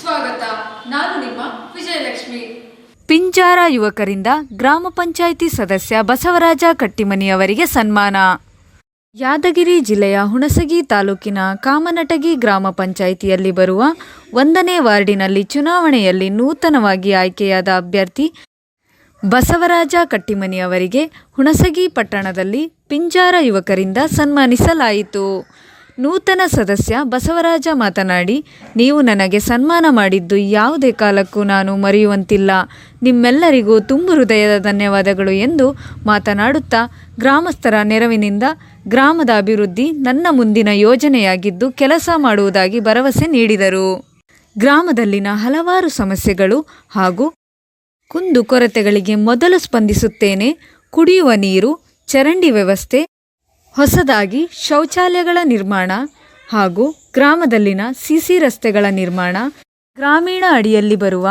ಸ್ವಾಗತ. ನಾನು ನಿಮ್ಮ ವಿಜಯಲಕ್ಷ್ಮಿ. ಪಿಂಜಾರ ಯುವಕರಿಂದ ಗ್ರಾಮ ಪಂಚಾಯಿತಿ ಸದಸ್ಯ ಬಸವರಾಜ ಕಟ್ಟಿಮನಿ ಅವರಿಗೆ ಸನ್ಮಾನ. ಯಾದಗಿರಿ ಜಿಲ್ಲೆಯ ಹುಣಸಗಿ ತಾಲೂಕಿನ ಕಾಮನಟಗಿ ಗ್ರಾಮ ಪಂಚಾಯಿತಿಯಲ್ಲಿ ಬರುವ ಒಂದನೇ ವಾರ್ಡಿನಲ್ಲಿ ಚುನಾವಣೆಯಲ್ಲಿ ನೂತನವಾಗಿ ಆಯ್ಕೆಯಾದ ಅಭ್ಯರ್ಥಿ ಬಸವರಾಜ ಕಟ್ಟಿಮನಿ ಅವರಿಗೆ ಹುಣಸಗಿ ಪಟ್ಟಣದಲ್ಲಿ ಪಿಂಜಾರ ಯುವಕರಿಂದ ಸನ್ಮಾನಿಸಲಾಯಿತು. ನೂತನ ಸದಸ್ಯ ಬಸವರಾಜ ಮಾತನಾಡಿ, ನೀವು ನನಗೆ ಸನ್ಮಾನ ಮಾಡಿದ್ದು ಯಾವುದೇ ಕಾಲಕ್ಕೂ ನಾನು ಮರೆಯುವಂತಿಲ್ಲ. ನಿಮ್ಮೆಲ್ಲರಿಗೂ ತುಂಬು ಹೃದಯದ ಧನ್ಯವಾದಗಳು ಎಂದು ಮಾತನಾಡುತ್ತಾ, ಗ್ರಾಮಸ್ಥರ ನೆರವಿನಿಂದ ಗ್ರಾಮದ ಅಭಿವೃದ್ಧಿ ನನ್ನ ಮುಂದಿನ ಯೋಜನೆಯಾಗಿದ್ದು ಕೆಲಸ ಮಾಡುವುದಾಗಿ ಭರವಸೆ ನೀಡಿದರು. ಗ್ರಾಮದಲ್ಲಿನ ಹಲವಾರು ಸಮಸ್ಯೆಗಳು ಹಾಗೂ ಕುಂದು ಕೊರತೆಗಳಿಗೆ ಮೊದಲು ಸ್ಪಂದಿಸುತ್ತೇನೆ. ಕುಡಿಯುವ ನೀರು, ಚರಂಡಿ ವ್ಯವಸ್ಥೆ ಹೊಸದಾಗಿ ಶೌಚಾಲಯಗಳ ನಿರ್ಮಾಣ ಹಾಗೂ ಗ್ರಾಮದಲ್ಲಿನ ಸಿಸಿ ರಸ್ತೆಗಳ ನಿರ್ಮಾಣ, ಗ್ರಾಮೀಣ ಅಡಿಯಲ್ಲಿ ಬರುವ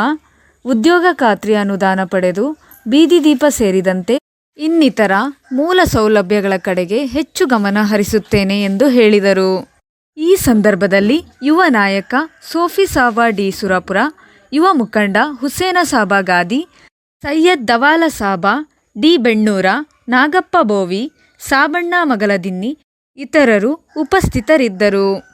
ಉದ್ಯೋಗ ಖಾತ್ರಿ ಅನುದಾನ ಪಡೆದು ಬೀದಿ ದೀಪ ಸೇರಿದಂತೆ ಇನ್ನಿತರ ಮೂಲ ಸೌಲಭ್ಯಗಳ ಕಡೆಗೆ ಹೆಚ್ಚು ಗಮನ ಹರಿಸುತ್ತೇನೆ ಎಂದು ಹೇಳಿದರು. ಈ ಸಂದರ್ಭದಲ್ಲಿ ಯುವ ನಾಯಕ ಸೋಫಿ ಸಾಬಾ ಡಿ ಸುರಪುರ, ಯುವ ಮುಖಂಡ ಹುಸೇನ ಸಾಬಾ ಗಾದಿ ಸೈಯದ್ ದವಾಲ ಸಾಬಾ, ಡಿ ಬೆಣ್ಣೂರ, ನಾಗಪ್ಪ ಬೋವಿ ಸಾಬಣ್ಣ ಮಗಲದಿನ್ನಿ ಇತರರು ಉಪಸ್ಥಿತರಿದ್ದರು.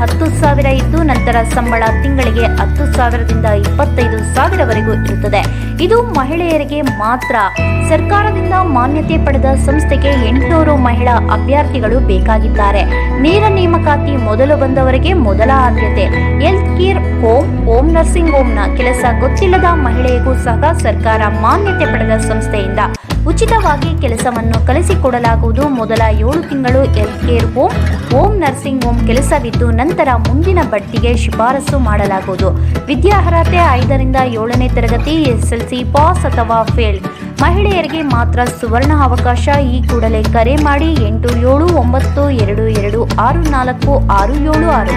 ಹತ್ತು ಸಾವಿರ ಇದ್ದು ನಂತರ ಸಂಬಳ ತಿಂಗಳಿಗೆ ಹತ್ತು ಸಾವಿರದಿಂದ ಇಪ್ಪತ್ತೈದು ಸಾವಿರವರೆಗೂ ಇರುತ್ತದೆ. ಇದು ಮಹಿಳೆಯರಿಗೆ ಮಾತ್ರ. ಸರ್ಕಾರದಿಂದ ಮಾನ್ಯತೆ ಪಡೆದ ಸಂಸ್ಥೆಗೆ ಎಂಟುನೂರು ಮಹಿಳಾ ಅಭ್ಯರ್ಥಿಗಳು ಬೇಕಾಗಿದ್ದಾರೆ. ನೇರ ನೇಮಕಾತಿ ಮೊದಲು ಬಂದವರಿಗೆ ಮೊದಲ ಆದ್ಯತೆ. Health care home home nursing ಹೋಮ್ನ ಕೆಲಸ ಗೊತ್ತಿಲ್ಲದ ಮಹಿಳೆಗೂ ಸಹ ಸರ್ಕಾರ ಮಾನ್ಯತೆ ಪಡೆದ ಸಂಸ್ಥೆಯಿಂದ ಉಚಿತವಾಗಿ ಕೆಲಸವನ್ನು ಕಲಿಸಿಕೊಡಲಾಗುವುದು. ಮೊದಲ ಏಳು ತಿಂಗಳು health care home home nursing home ಕೆಲಸವಿದ್ದು ನಂತರ ಮುಂದಿನ ಬಡ್ತಿಗೆ ಶಿಫಾರಸು ಮಾಡಲಾಗುವುದು. ವಿದ್ಯಾರ್ಹತೆ ಐದರಿಂದ ಏಳನೇ ತರಗತಿ ಎಸ್ಎಲ್ಸಿ ಪಾಸ್ ಅಥವಾ ಫೇಲ್. ಮಹಿಳೆಯರಿಗೆ ಮಾತ್ರ ಸುವರ್ಣ ಅವಕಾಶ, ಈ ಕೂಡಲೇ ಕರೆ ಮಾಡಿ ಎಂಟು ಏಳು ಒಂಬತ್ತು ಎರಡು ಎರಡು ಆರು ನಾಲ್ಕು ಆರು ಏಳು ಆರು.